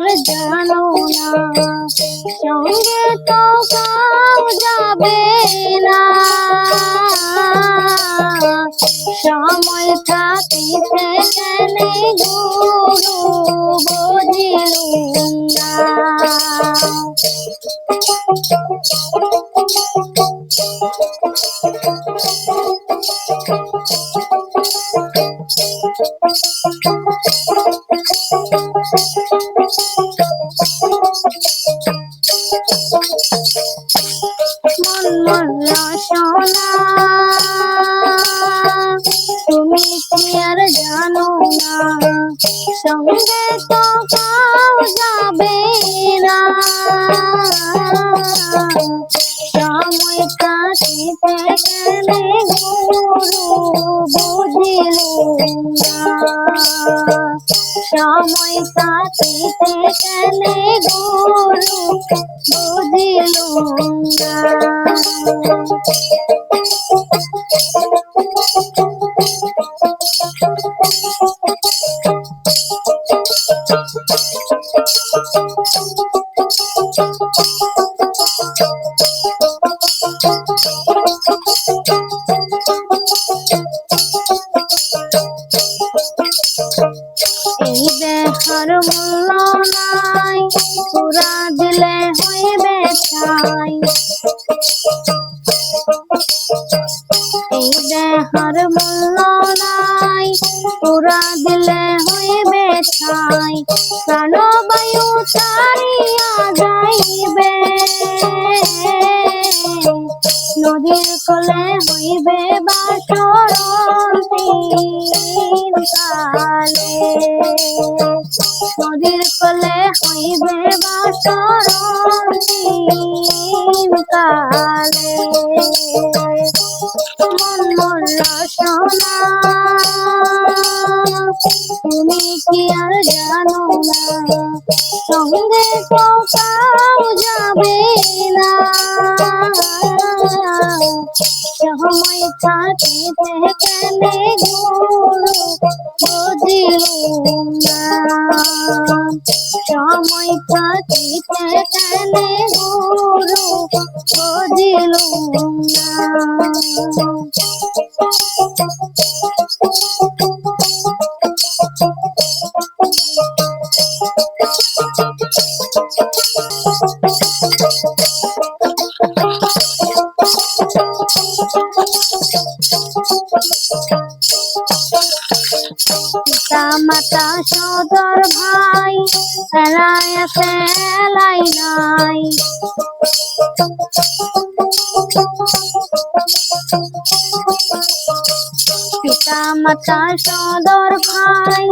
আর জানো না সঙ্গে তো কাউ যাবে না। সময় থাকিতে জানে গুরু বুঝিলুম না। সঙ্গে তো কাউ যাবে না সময় কাটিতে গেলে গুরু বুঝিল না দেহার মূল্য নাই পুরা দিলে হইবে ছাই এই দেহার মূল্য নাই দিলে যাইবে। নদীর কলে হইবে বাসরন্তি কালে। নদীর কলে হইবে বাসরন্তি কালে মন মন সোনা তুমি কি আর জানো না, সঙ্গে কাউ যাবে না। সময় থাকিতে কেনে গুরু সময় থাকিতে কেনে গুরু না। পিতা মাতা সদর ভাই এলাই আছে এলাই নাই পিতা মাতা সদর ভাই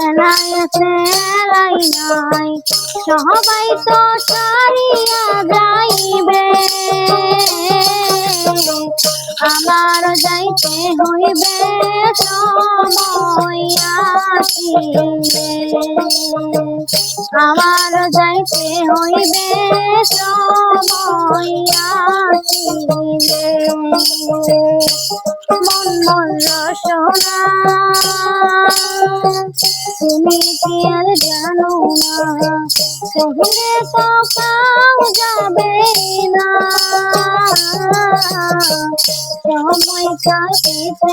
এলাই আছে এলাই নাই সবাই তো সারিয়া যাইবে আমার যাইতে হইবে সময়। আমার যাইতে হইবে মন মন সোনা তুমি জানো না সঙ্গে তো কাউ যাবে না সময় কাটিতে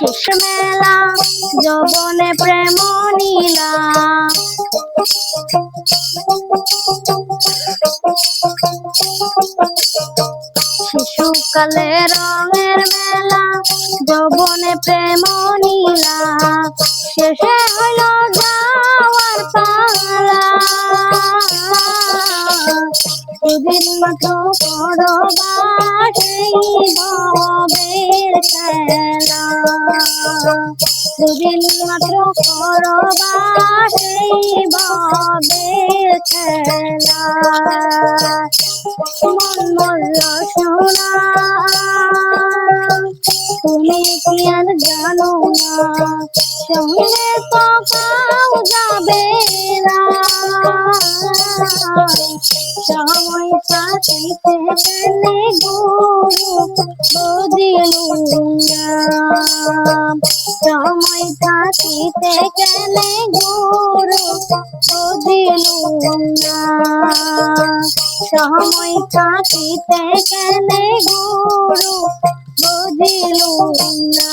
শেষ মেলা যবনে প্রেম নীলা। শিশুকালে রঙের মেলা যবনে প্রেম নীলা। শেষে সুদিন মাত্র পড়বা সেই ভবে খেলা। দুদিন মাত্র সেই ভাবের খেলা। মন মল্ল সোনা তুমি কি আর জানো না সঙ্গে কাউ যাবে না সময় থাকিতে গেলে গুরু বুঝিলু না সময় থাকিতে গেলে গুরু বুঝিলু না সময় থাকিতে গেলে গুরু বুঝিলু না